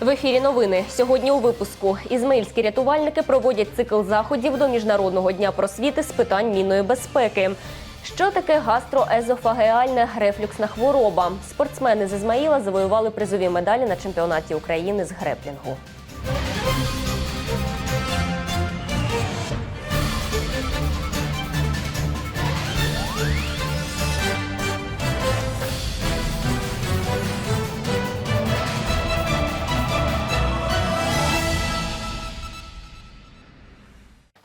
В ефірі новини сьогодні у випуску ізмаїльські рятувальники проводять цикл заходів до міжнародного дня просвіти з питань мінної безпеки. Що таке гастроезофагеальна рефлюксна хвороба? Спортсмени з Ізмаїла завоювали призові медалі на чемпіонаті України з греплінгу.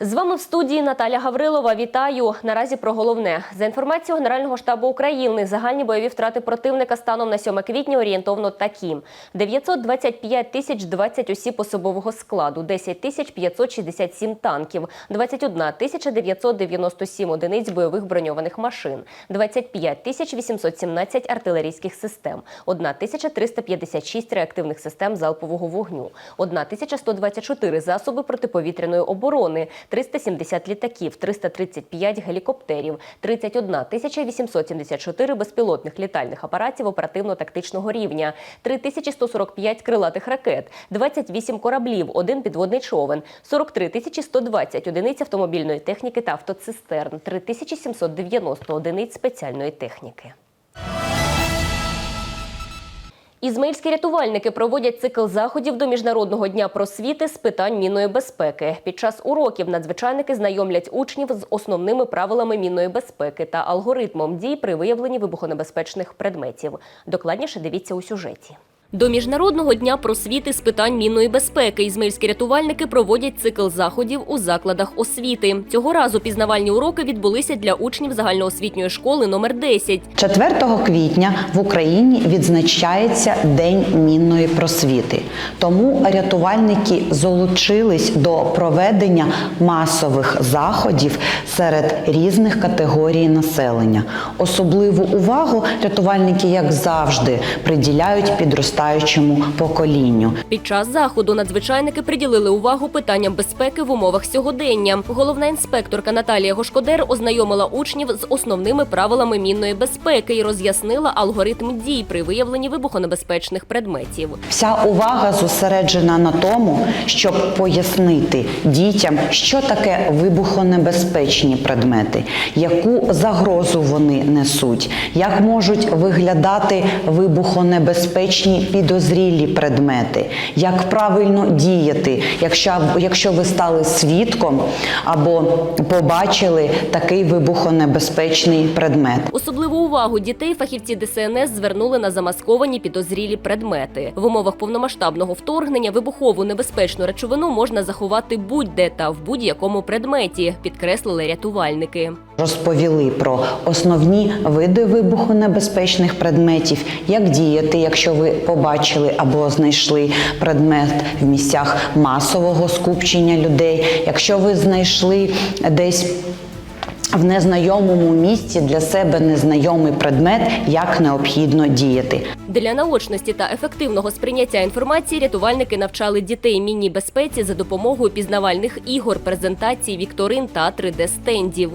З вами в студії Наталя Гаврилова. Вітаю. Наразі про головне за інформацією Генерального штабу України. Загальні бойові втрати противника станом на 7 квітня орієнтовно такі: 925 тисяч 20 осіб особового складу, 10 тисяч 567 танків, 21 тисяча 997 одиниць бойових броньованих машин, 25 тисяч 817 артилерійських систем, 1 тисяча 356 реактивних систем залпового вогню, 1 тисяча 124 засоби протиповітряної оборони. 370 літаків, 335 гелікоптерів, 31 тисяча 874 безпілотних літальних апаратів оперативно-тактичного рівня, 3145 крилатих ракет, 28 кораблів, один підводний човен, 43 тисячі 120 одиниць автомобільної техніки та автоцистерн, 3790 одиниць спеціальної техніки. Ізмаїльські рятувальники проводять цикл заходів до міжнародного дня просвіти з питань мінної безпеки. Під час уроків надзвичайники знайомлять учнів з основними правилами мінної безпеки та алгоритмом дій при виявленні вибухонебезпечних предметів. Докладніше дивіться у сюжеті. До міжнародного дня просвіти з питань мінної безпеки ізмаїльські рятувальники проводять цикл заходів у закладах освіти. Цього разу пізнавальні уроки відбулися для учнів загальноосвітньої школи номер 10. 4 квітня в Україні відзначається День мінної просвіти. Тому рятувальники залучились до проведення масових заходів серед різних категорій населення. Особливу увагу рятувальники, як завжди, приділяють підростаючому поколінню. Під час заходу надзвичайники приділили увагу питанням безпеки в умовах сьогодення. Головна інспекторка Наталія Гошкодер ознайомила учнів з основними правилами мінної безпеки і роз'яснила алгоритм дій при виявленні вибухонебезпечних предметів. Вся увага зосереджена на тому, щоб пояснити дітям, що таке вибухонебезпечні предмети, яку загрозу вони несуть, як можуть виглядати вибухонебезпечні підозрілі предмети, як правильно діяти, якщо, якщо ви стали свідком або побачили такий вибухонебезпечний предмет. Особливу увагу дітей фахівці ДСНС звернули на замасковані підозрілі предмети. В умовах повномасштабного вторгнення вибухову небезпечну речовину можна заховати будь-де та в будь-якому предметі, підкреслили рятувальники. Розповіли про основні види вибухонебезпечних предметів, як діяти, якщо ви побачили або знайшли предмет в місцях масового скупчення людей, якщо ви знайшли десь. В незнайомому місці для себе незнайомий предмет, як необхідно діяти. Для наочності та ефективного сприйняття інформації рятувальники навчали дітей міні безпеці за допомогою пізнавальних ігор, презентацій, вікторин та 3D-стендів.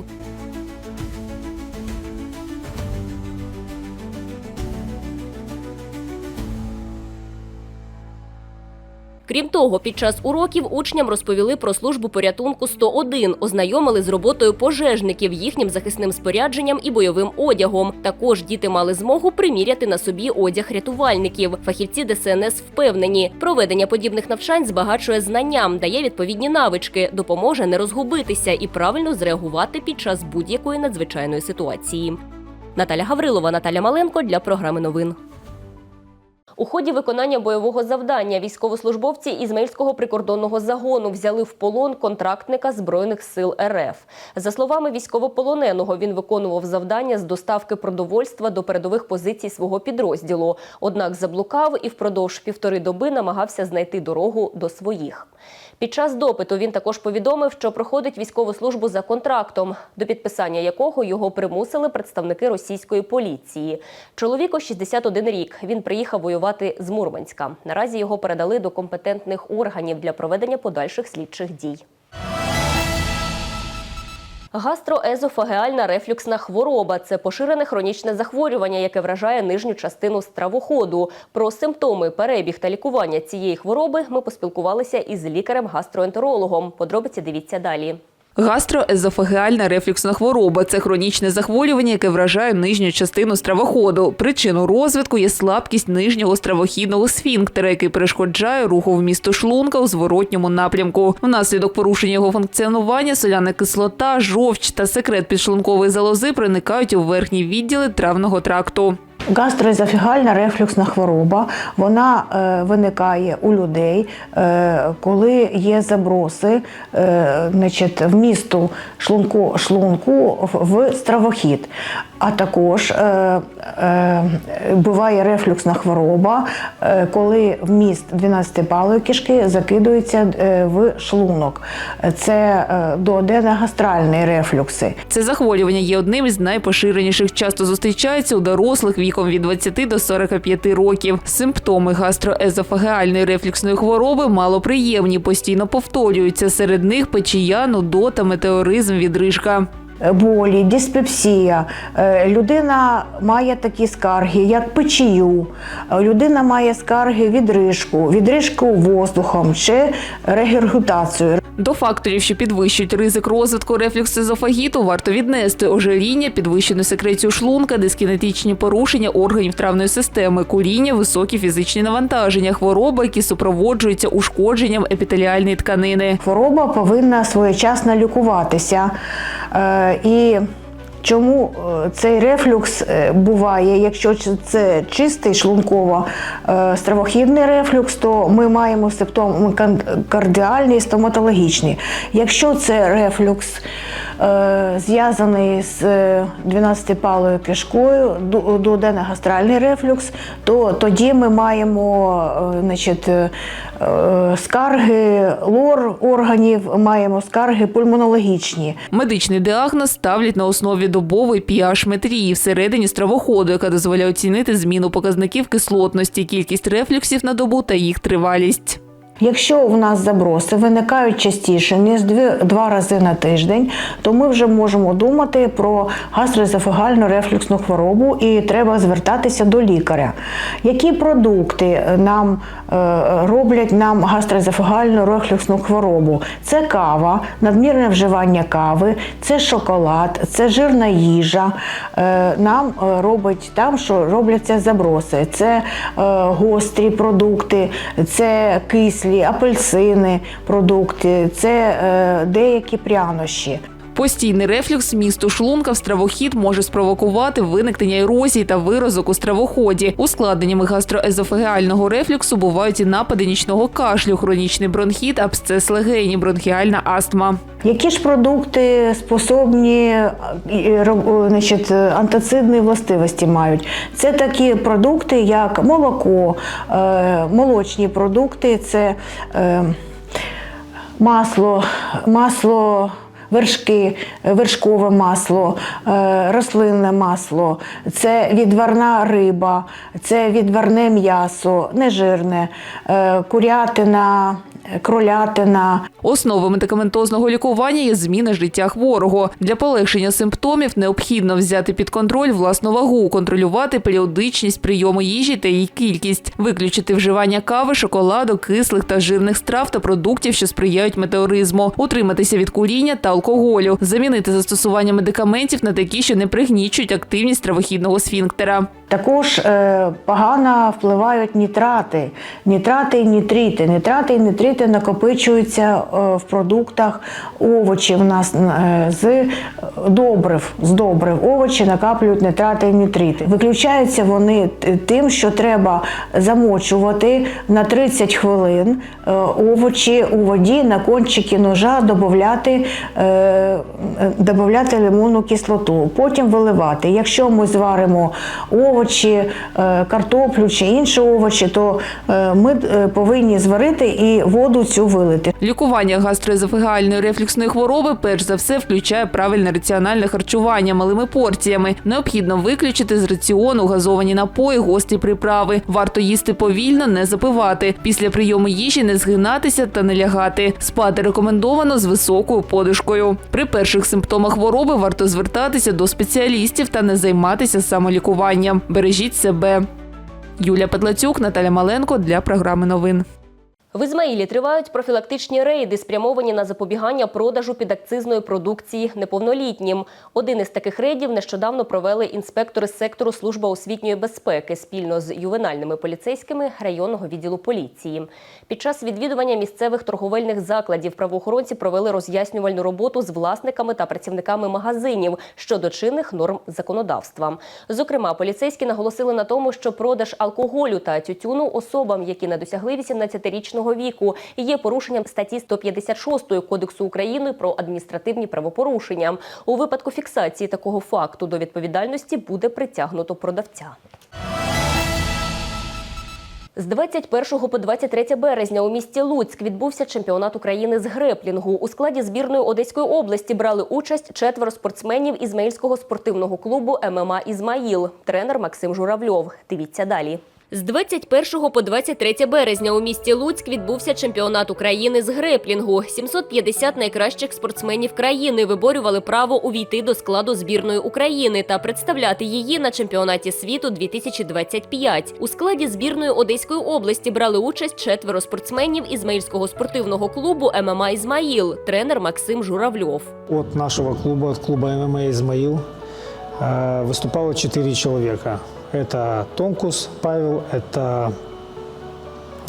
Крім того, під час уроків учням розповіли про службу порятунку 101, ознайомили з роботою пожежників, їхнім захисним спорядженням і бойовим одягом. Також діти мали змогу приміряти на собі одяг рятувальників. Фахівці ДСНС впевнені, проведення подібних навчань збагачує знанням, дає відповідні навички, допоможе не розгубитися і правильно зреагувати під час будь-якої надзвичайної ситуації. Наталя Гаврилова, Наталя Маленко для програми новин. У ході виконання бойового завдання військовослужбовці Ізмаїльського прикордонного загону взяли в полон контрактника Збройних сил РФ. За словами військовополоненого, він виконував завдання з доставки продовольства до передових позицій свого підрозділу. Однак заблукав і впродовж півтори доби намагався знайти дорогу до своїх. Під час допиту він також повідомив, що проходить військову службу за контрактом, до підписання якого його примусили представники російської поліції. Чоловіку 61 рік. Він приїхав воювати з Мурманська. Наразі його передали до компетентних органів для проведення подальших слідчих дій. Гастроезофагеальна рефлюксна хвороба це поширене хронічне захворювання, яке вражає нижню частину стравоходу. Про симптоми, перебіг та лікування цієї хвороби ми поспілкувалися із лікарем-гастроентерологом. Подробиці дивіться далі. Гастроезофагеальна рефлюксна хвороба це хронічне захворювання, яке вражає нижню частину стравоходу. Причиною розвитку є слабкість нижнього стравохідного сфінктера, який перешкоджає руху вмісту шлунка у зворотньому напрямку. Внаслідок порушення його функціонування соляна кислота, жовч та секрет підшлункової залози проникають у верхні відділи травного тракту. Гастроезофігальна рефлюксна хвороба вона е, виникає у людей, е, коли є заброси е, значить, вмісту шлунку, шлунку в- стравохід. А також е, е, буває рефлюксна хвороба, е, коли вміст 12-палої кишки закидується е, в шлунок. Це е, дуоденогастральні рефлюкси. Це захворювання є одним із найпоширеніших. Часто зустрічається у дорослих віком від 20 до 45 років. Симптоми гастроезофагеальної рефлюксної хвороби малоприємні, постійно повторюються. Серед них печія, нудота, метеоризм, відрижка. болі, диспепсія. Е, Людина має такі скарги, як печію. Е, Людина має скарги відрижку, відрижку воздухом чи регергутацію. До факторів, що підвищують ризик розвитку рефлюксизофагіту, варто віднести ожиріння, підвищену секрецію шлунка, дискінетичні порушення органів травної системи, куріння, високі фізичні навантаження, хвороби, які супроводжуються ушкодженням епітеліальної тканини. Хвороба повинна своєчасно лікуватися. Е, І чому е, цей рефлюкс е, буває, якщо це чистий шлунково-стравохідний рефлюкс, то ми маємо симптоми кардіальні і стоматологічні. Якщо це рефлюкс е, зв'язаний з 12-палою кишкою, ду- дуоденогастральний рефлюкс, то тоді ми маємо е, значить, е, е, скарги лор органів, маємо скарги пульмонологічні. Медичний діагноз ставлять на основі добової pH метрії всередині стравоходу, яка дозволяє оцінити зміну показників кислотності, кількість рефлюксів на добу та їх тривалість. Якщо у нас заброси виникають частіше, ніж два рази на тиждень, то ми вже можемо думати про гастроезофагальну рефлюксну хворобу і треба звертатися до лікаря. Які продукти нам е, роблять нам гастроезофагальну рефлюксну хворобу? Це кава, надмірне вживання кави, це шоколад, це жирна їжа. Е, нам е, робить там, що робляться заброси. Це гострі продукти, це кислі, апельсини, продукти, це е, деякі прянощі. Постійний рефлюкс місту шлунка в стравохід може спровокувати виникнення ерозії та виразок у стравоході. Ускладненнями гастроезофагеального рефлюксу бувають і напади нічного кашлю, хронічний бронхіт, абсцес легені, бронхіальна астма. Які ж продукти способні е, значить, антацидні властивості мають? Це такі продукти, як молоко, е, молочні продукти, це е, масло, масло. Вершки, вершкове масло, е, рослинне масло, це відварна риба, це відварне м'ясо, нежирне, е, курятина, кролятина, Основою медикаментозного лікування є зміна життя хворого. Для полегшення симптомів необхідно взяти під контроль власну вагу, контролювати періодичність прийому їжі та її кількість, виключити вживання кави, шоколаду, кислих та жирних страв та продуктів, що сприяють метеоризму, утриматися від куріння та алкоголю, замінити застосування медикаментів на такі, що не пригнічують активність травохідного сфінктера. Також е, погано впливають нітрати, нітрати і нітрити. Нітрати і нітрити накопичуються е, в продуктах овочів у нас е, з добрив, з добрив. Овочі накаплюють нітрати і нітрити. Виключаються вони тим, що треба замочувати на 30 хвилин е, овочі у воді на кончики ножа, додати, е, додати лимонну кислоту, потім виливати. Якщо ми зваримо овочі, овочі, е, картоплю чи інші овочі, то е, ми е, повинні зварити і воду цю вилити. Лікування гастроезофагальної рефлюксної хвороби перш за все включає правильне раціональне харчування малими порціями. Необхідно виключити з раціону газовані напої, гострі приправи. Варто їсти повільно, не запивати. Після прийому їжі не згинатися та не лягати. Спати рекомендовано з високою подушкою. При перших симптомах хвороби варто звертатися до спеціалістів та не займатися самолікуванням. Бережіть себе. Юля Петлацюк, Наталя Маленко для програми новин. В Ізмаїлі тривають профілактичні рейди, спрямовані на запобігання продажу підакцизної продукції неповнолітнім. Один із таких рейдів нещодавно провели інспектори сектору служба освітньої безпеки спільно з ювенальними поліцейськими районного відділу поліції. Під час відвідування місцевих торговельних закладів правоохоронці провели роз'яснювальну роботу з власниками та працівниками магазинів щодо чинних норм законодавства. Зокрема, поліцейські наголосили на тому, що продаж алкоголю та тютюну особам, які не досягли 18-річного віку, є порушенням статті 156 Кодексу України про адміністративні правопорушення. У випадку фіксації такого факту до відповідальності буде притягнуто продавця. З 21 по 23 березня у місті Луцьк відбувся чемпіонат України з греплінгу. У складі збірної Одеської області брали участь четверо спортсменів Ізмаїльського спортивного клубу ММА Ізмаїл. Тренер Максим Журавльов. Дивіться далі. З 21 по 23 березня у місті Луцьк відбувся чемпіонат України з греплінгу. 750 найкращих спортсменів країни виборювали право увійти до складу збірної України та представляти її на чемпіонаті світу 2025. У складі збірної Одеської області брали участь четверо спортсменів Ізмаїльського спортивного клубу ММА Ізмаїл, тренер Максим Журавльов. От нашего клуба, от клуба ММА «Измаил» э, выступало четыре человека. Это Тонкус Павел, это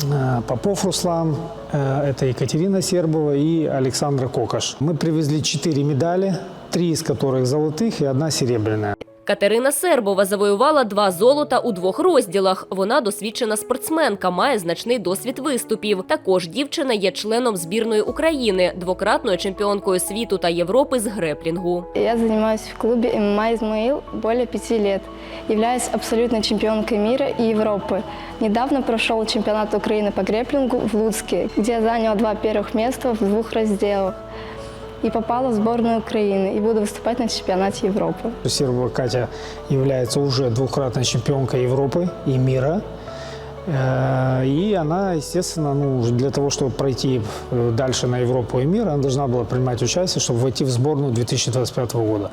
э, Попов Руслан, э, это Екатерина Сербова и Александра Кокаш. Мы привезли четыре медали, три из которых золотых и одна серебряная. Катерина Сербова завоювала два золота у двох розділах. Вона досвідчена спортсменка, має значний досвід виступів. Також дівчина є членом збірної України, двократною чемпіонкою світу та Європи з греплінгу. Я занимаюсь в клубе ММА «Измаил» более пяти лет. Являюсь абсолютной чемпионкой мира и Европы. Недавно прошел чемпионат Украины по греплингу в Луцке, где я заняла два первых места в двух разделах. И попала в сборную Украины и буду выступать на чемпионате Европы. Сербова Катя является уже двукратной чемпионкой Европы и мира. Э, И она, естественно, ну, для того, чтобы пройти э, дальше на Европу и мир, она должна была принимать участие, чтобы войти в сборную 2025 года.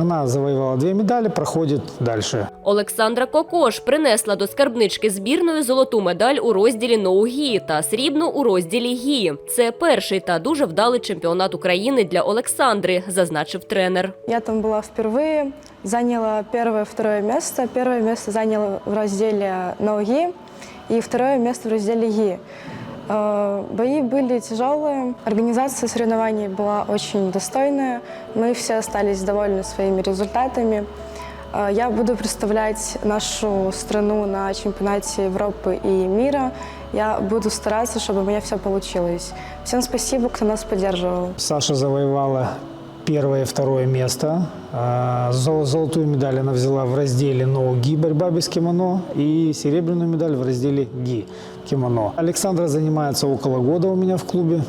Она завоевала две медали, проходит дальше. Олександра Кокош принесла до скарбнички збірної золоту медаль у розділі ноу-гі та срібну у розділі гі. Це перший та дуже вдалий чемпіонат України для Олександри, зазначив тренер. Я там была впервые, заняла первое, второе место. Первое место заняла в разделе ноги и второе место в разделе ги. Э, Бои были тяжелые, организация соревнований была очень достойная. Мы все остались довольны своими результатами. Э, Я буду представлять нашу страну на чемпионате Европы и мира. Я буду стараться, чтобы у меня все получилось. Всем спасибо, кто нас поддерживал. Саша завоевала первое и второе место. Зол- Золотую медаль она взяла в разделе ноу-ги борьба без кимоно и серебряную медаль в разделе ги кимоно. Александра занимается около года у меня в клубе.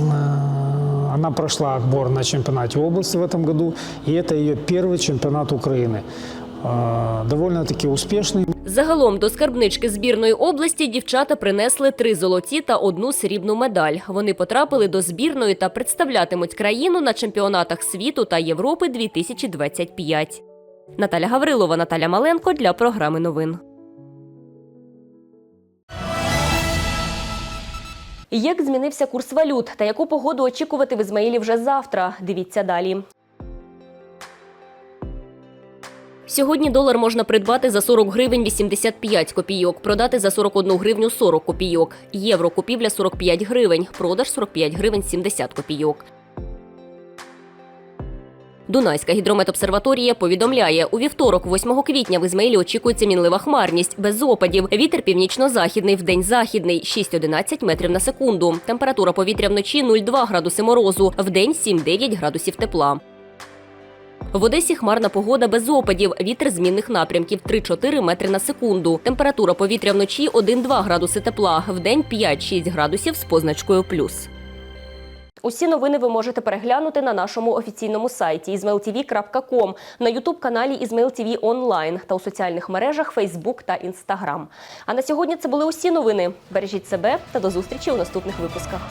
А, Она прошла отбор на чемпионате области в этом году, и это ее первый чемпионат Украины. А, Довольно-таки успешный. Загалом до скарбнички збірної області дівчата принесли три золоті та одну срібну медаль. Вони потрапили до збірної та представлятимуть країну на чемпіонатах світу та Європи 2025. Наталя Гаврилова, Наталя Маленко для програми новин. Як змінився курс валют та яку погоду очікувати в Ізмаїлі вже завтра? Дивіться далі. Сьогодні долар можна придбати за 40 гривень 85 копійок, продати за 41 гривню 40 копійок. Євро купівля 45 гривень, продаж 45 гривень 70 копійок. Дунайська гідрометобсерваторія повідомляє, у вівторок, 8 квітня, в Ізмаїлі очікується мінлива хмарність, без опадів. Вітер північно-західний, вдень західний 6-11 метрів на секунду. Температура повітря вночі 0,2 градуси морозу, вдень 7-9 градусів тепла. В Одесі хмарна погода без опадів. Вітер змінних напрямків 3-4 метри на секунду. Температура повітря вночі 1-2 градуси тепла. Вдень 5-6 градусів з позначкою плюс. Усі новини ви можете переглянути на нашому офіційному сайті izmailtv.com, на ютуб-каналі ТВ онлайн та у соціальних мережах Facebook та Instagram. А на сьогодні це були усі новини. Бережіть себе та до зустрічі у наступних випусках.